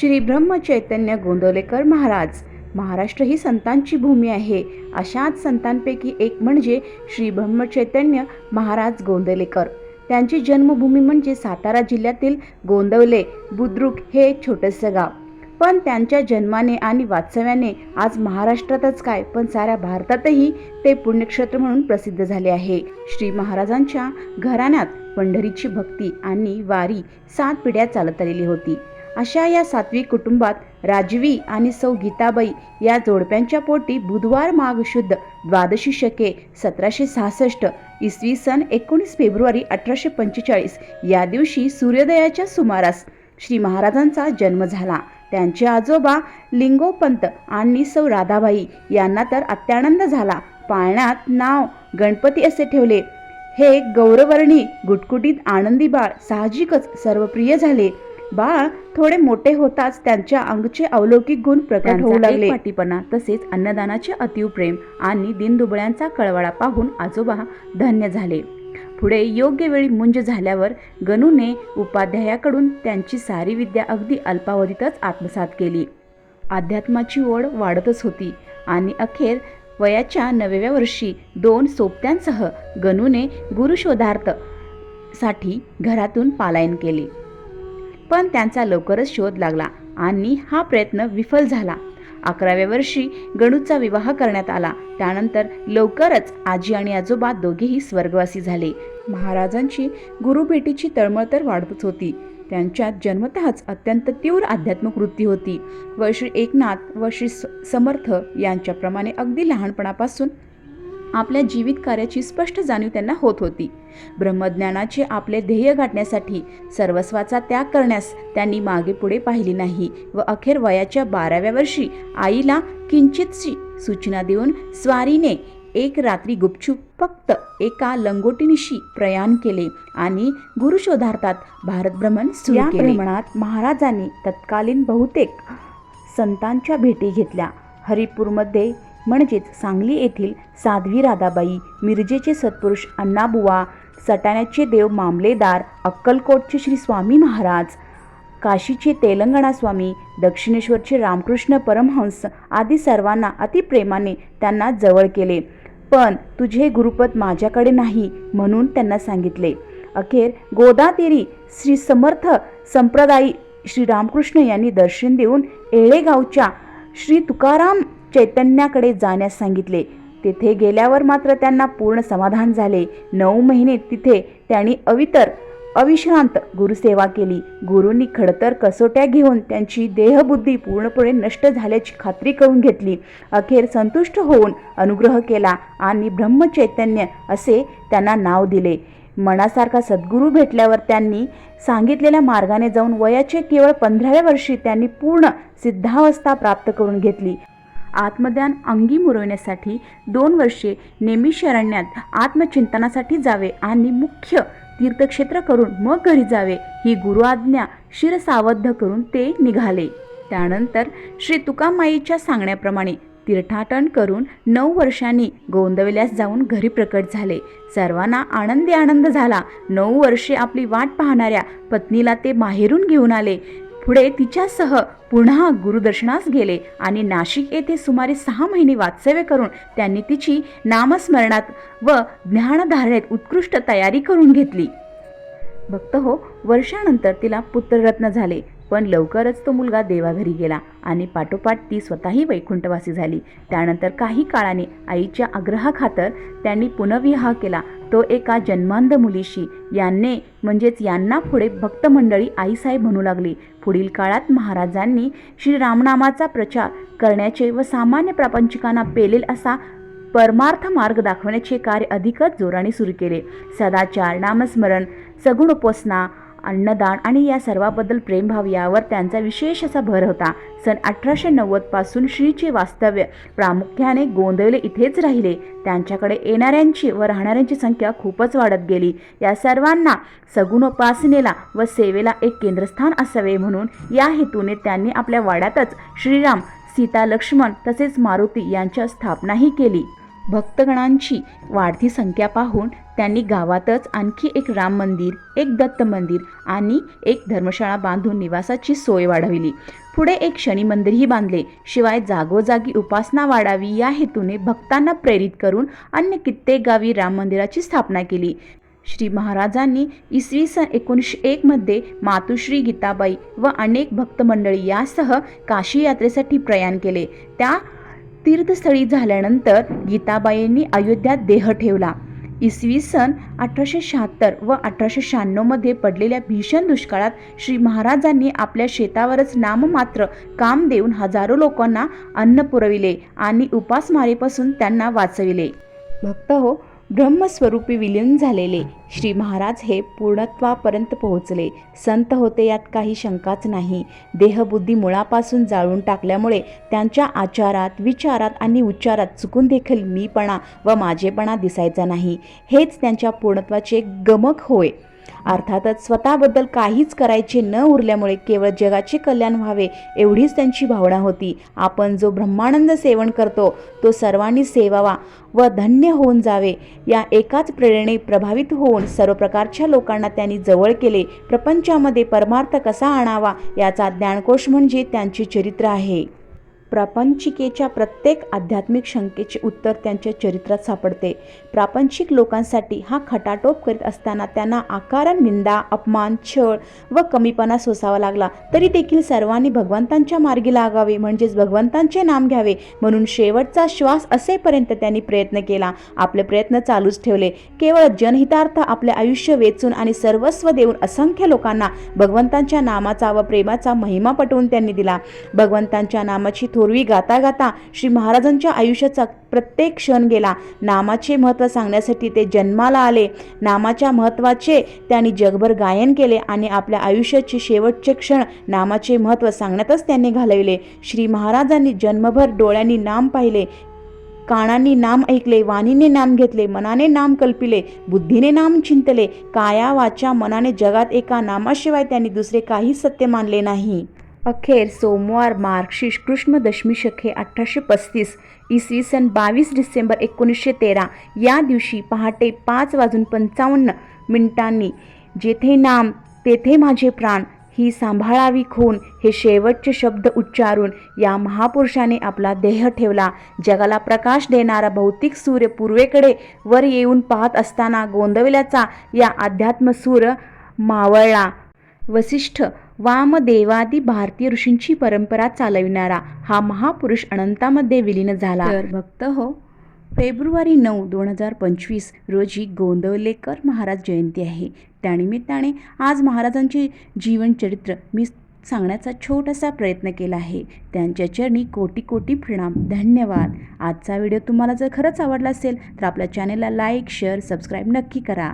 श्री ब्रह्मचैतन्य गोंदवलेकर महाराज. महाराष्ट्र ही संतांची भूमी आहे. अशाच संतांपैकी एक म्हणजे श्री ब्रह्मचैतन्य महाराज गोंदवलेकर. त्यांची जन्मभूमी म्हणजे सातारा जिल्ह्यातील गोंदवले बुद्रुक हे एक छोटंसं गाव. पण त्यांच्या जन्माने आणि वास्तव्याने आज महाराष्ट्रातच काय पण साऱ्या भारतातही ते पुण्यक्षेत्र म्हणून प्रसिद्ध झाले आहे. श्री महाराजांच्या घराण्यात पंढरीची भक्ती आणि वारी सात पिढ्या चालत आलेली होती. अशा या सात्विक कुटुंबात राजवी आणि सौ गीताबाई या जोडप्यांच्या पोटी बुधवार माघ शुद्ध द्वादशी शके सतराशे सहासष्ट इसवी सन एकोणीस फेब्रुवारी अठराशे पंचेचाळीस या दिवशी सूर्योदयाच्या सुमारास श्री महाराजांचा जन्म झाला. त्यांचे आजोबा लिंगोपंत आणि सौ राधाबाई यांना तर अत्यानंद झाला. पाळण्यात नाव गणपती असे ठेवले. हे गौरवर्णी गुटगुटीत आनंदी बाळ साहजिकच सर्वप्रिय झाले. बाळ थोडे मोठे होताच त्यांच्या अंगचे अलौकिक गुण प्रकट होऊ लागले. पाटीपणा तसेच अन्नदानाचे अतीव प्रेम आणि दिनदुबळ्यांचा कळवळा पाहून आजोबा धन्य झाले. पुढे योग्य वेळी मुंज झाल्यावर गणूने उपाध्यायाकडून त्यांची सारी विद्या अगदी अल्पावधीतच आत्मसात केली. अध्यात्माची ओढ वाढतच होती आणि अखेर वयाच्या नवव्या वर्षी दोन सोबत्यांसह गणूने गुरुशोधार्थसाठी घरातून पलायन केले. पण त्यांचा लवकरच शोध लागला आणि हा प्रयत्न विफल झाला. अकराव्या वर्षी गणूचा विवाह करण्यात आला. त्यानंतर लवकरच आजी आणि आजोबा दोघेही स्वर्गवासी झाले. महाराजांची गुरुभेटीची तळमळ तर वाढतच होती. त्यांच्यात जन्मतःच अत्यंत तीव्र आध्यात्मिक वृत्ती होती. व श्री एकनाथ व श्री स- समर्थ यांच्याप्रमाणे अगदी लहानपणापासून आपल्या जीवित कार्याची स्पष्ट जाणीव त्यांना होत होती. ब्रह्मज्ञानाचे आपले ध्येय गाठण्यासाठी सर्वस्वाचा त्याग करण्यास त्यांनी मागे पुढे पाहिली नाही व अखेर वयाच्या बाराव्या वर्षी आईला किंचितशी सूचना देऊन स्वारीने एक रात्री गुपचूप फक्त एका लंगोटीनिशी प्रयाण केले आणि गुरुशोधार्थात भारत भ्रमण प्रमाणात महाराजांनी तत्कालीन बहुतेक संतांच्या भेटी घेतल्या. हरिपूरमध्ये म्हणजेच सांगली येथील साध्वी राधाबाई मिरजेचे सत्पुरुष अण्णाबुवा सटाण्याचे देव मामलेदार अक्कलकोटचे श्री स्वामी महाराज काशीचे तेलंगणा स्वामी दक्षिणेश्वरचे रामकृष्ण परमहंस आदी सर्वांना अतिप्रेमाने त्यांना जवळ केले. पण तुझे गुरुपद माझ्याकडे नाही म्हणून त्यांना सांगितले. अखेर गोदातेरी श्री समर्थ संप्रदायी श्री रामकृष्ण यांनी दर्शन देऊन येळेगावच्या श्री तुकाराम चैतन्याकडे जाण्यास सांगितले. तेथे गेल्यावर मात्र त्यांना पूर्ण समाधान झाले. नऊ महिने तिथे त्यांनी अवितर अविश्रांत गुरुसेवा केली. गुरूंनी खडतर कसोट्या घेऊन त्यांची देहबुद्धी पूर्णपणे नष्ट झाल्याची खात्री करून घेतली. अखेर संतुष्ट होऊन अनुग्रह केला आणि ब्रह्मचैतन्य असे त्यांना नाव दिले. मनासारखा सद्गुरू भेटल्यावर त्यांनी सांगितलेल्या मार्गाने जाऊन वयाचे केवळ पंधराव्या वर्षी त्यांनी पूर्ण सिद्धावस्था प्राप्त करून घेतली. आत्मज्ञान अंगी मुरवण्यासाठी दोन वर्षे नेमिशरण्यात आत्मचिंतनासाठी जावे आणि मुख्य तीर्थक्षेत्र करून मग घरी जावे ही गुरु आज्ञा शिरसावद्ध करून ते निघाले. त्यानंतर श्री तुकामाईच्या सांगण्याप्रमाणे तीर्थाटन करून नऊ वर्षांनी गोंदवल्यास जाऊन घरी प्रकट झाले. सर्वांना आनंदी आनंद झाला. नऊ वर्षे आपली वाट पाहणाऱ्या पत्नीला ते माहेरून घेऊन आले. पुढे तिच्यासह पुन्हा गुरुदर्शनास गेले आणि नाशिक येथे सुमारे सहा महिने वास्तव्य करून त्यांनी तिची नामस्मरणात व ज्ञानधारणेत उत्कृष्ट तयारी करून घेतली. भक्त हो वर्षानंतर तिला पुत्ररत्न झाले पण लवकरच तो मुलगा देवाघरी गेला आणि पाठोपाठ ती स्वतःही वैकुंठवासी झाली. त्यानंतर काही काळाने आईच्या आग्रहाखातर त्यांनी पुनर्विवाह केला तो एका जन्मांध मुलीशी. यांने म्हणजेच यांना पुढे भक्त मंडळी आईसाहेब म्हणू लागली. पुढील काळात महाराजांनी श्रीरामनामाचा प्रचार करण्याचे व सामान्य प्रापंचिकांना पेलेल असा परमार्थ मार्ग दाखवण्याचे कार्य अधिकच जोराने सुरू केले. सदाचार नामस्मरण सगुण उपासना अन्नदान आणि या सर्वाबद्दल प्रेमभाव यावर त्यांचा विशेष असा भर होता. सन अठराशे नव्वदपासून श्रीचे वास्तव्य प्रामुख्याने गोंदवले इथेच राहिले. त्यांच्याकडे येणाऱ्यांची व राहणाऱ्यांची संख्या खूपच वाढत गेली. या सर्वांना सगुणोपासनेला व सेवेला एक केंद्रस्थान असावे म्हणून या हेतूने त्यांनी आपल्या वाड्यातच श्रीराम सीता लक्ष्मण तसेच मारुती यांच्या स्थापनाही केली. भक्तगणांची वाढती संख्या पाहून त्यांनी गावातच आणखी एक राम मंदिर एक दत्त मंदिर आणि एक धर्मशाळा बांधून निवासाची सोय वाढविली. पुढे एक शनी मंदिरही बांधले. शिवाय जागोजागी उपासना वाढावी या हेतूने भक्तांना प्रेरित करून अन्य कित्येक गावी राम मंदिराची स्थापना केली. श्री महाराजांनी इसवी सन एकोणीसशे एकमध्ये मातुश्री गीताबाई व अनेक भक्तमंडळी यासह काशी यात्रेसाठी प्रयाण केले. त्या तीर्थस्थळी झाल्यानंतर गीताबाईंनी अयोध्यात देह ठेवला. इसवी सन अठराशे शहात्तर व अठराशे शहाण्णवमध्ये पडलेल्या भीषण दुष्काळात श्री महाराजांनी आपल्या शेतावरच नाममात्र काम देऊन हजारो लोकांना अन्न पुरविले आणि उपासमारीपासून त्यांना वाचविले. भक्त हो ब्रह्मस्वरूपी विलीन झालेले श्री महाराज हे पूर्णत्वापर्यंत पोहोचले. संत होते यात काही शंकाच नाही. देहबुद्धी मुळापासून जाळून टाकल्यामुळे त्यांच्या आचारात विचारात आणि उच्चारात चुकून देखील मीपणा व माझेपणा दिसायचा नाही. हेच त्यांच्या पूर्णत्वाचे गमक होय. अर्थातच स्वतःबद्दल काहीच करायचे न उरल्यामुळे केवळ जगाचे कल्याण व्हावे एवढीच त्यांची भावना होती. आपण जो ब्रह्मानंद सेवन करतो तो सर्वांनी सेवावा व धन्य होऊन जावे. या एकाच प्रेरणे प्रभावित होऊन सर्व प्रकारच्या लोकांना त्यांनी जवळ केले. प्रपंचामध्ये परमार्थ कसा आणावा याचा ज्ञानकोश म्हणजे त्यांचे चरित्र आहे. प्रापंचिकेच्या प्रत्येक आध्यात्मिक शंकेचे उत्तर त्यांच्या चरित्रात सापडते. प्रापंचिक लोकांसाठी हा खटाटोप करीत असताना त्यांना आकारण निंदा अपमान छळ व कमीपणा सोसावा लागला. तरी देखील सर्वांनी भगवंतांच्या मार्गी लागावे म्हणजेच भगवंतांचे नाम घ्यावे. म्हणून शेवटचा श्वास असेपर्यंत त्यांनी प्रयत्न केला. आपले प्रयत्न चालूच ठेवले. केवळ जनहितार्थ आपले आयुष्य वेचून आणि सर्वस्व देऊन असंख्य लोकांना भगवंतांच्या नामाचा व प्रेमाचा महिमा पटवून त्यांनी दिला. भगवंतांच्या नामाची थोरवी गाता गाता श्री महाराजांच्या आयुष्याचा प्रत्येक क्षण गेला. नामाचे महत्त्व सांगण्यासाठी ते जन्माला आले. नामाच्या महत्त्वाचे त्यांनी जगभर गायन केले आणि आपल्या आयुष्याचे शेवटचे क्षण नामाचे महत्त्व सांगण्यातच त्यांनी घालविले. श्री महाराजांनी जन्मभर डोळ्यांनी नाम पाहिले कानांनी नाम ऐकले वाणीने नाम घेतले मनाने नाम कल्पिले बुद्धीने नाम चिंतले. काया वाचा मनाने जगात एका नामाशिवाय त्यांनी दुसरे काही सत्य मानले नाही. अखेर सोमवार मार्गशीर्ष कृष्ण दशमी शके अठराशे पस्तीस इसवी सन बावीस डिसेंबर एकोणीसशे तेरा. या दिवशी पहाटे पाच वाजून पंचावन्न मिनिटांनी जेथे नाम तेथे माझे प्राण ही सांभाळावी खून हे शेवटचे शब्द उच्चारून या महापुरुषाने आपला देह ठेवला. जगाला प्रकाश देणारा भौतिक सूर्य पूर्वेकडे वर येऊन पाहत असताना गोंदवल्याचा या अध्यात्म सूर मावळला. वसिष्ठ वामदेवादी भारतीय ऋषींची परंपरा चालविणारा हा महापुरुष अनंतामध्ये विलीन झाला. तर भक्त हो फेब्रुवारी नऊ दोन हजार पंचवीस रोजी गोंदवलेकर महाराज जयंती आहे. त्यानिमित्ताने आज महाराजांचे जीवनचरित्र मी सांगण्याचा छोटासा प्रयत्न केला आहे. त्यांच्या चरणी कोटी कोटी प्रणाम. धन्यवाद. आजचा व्हिडिओ तुम्हाला जर खरंच आवडला असेल तर आपल्या चॅनेलला लाईक शेअर सबस्क्राईब नक्की करा.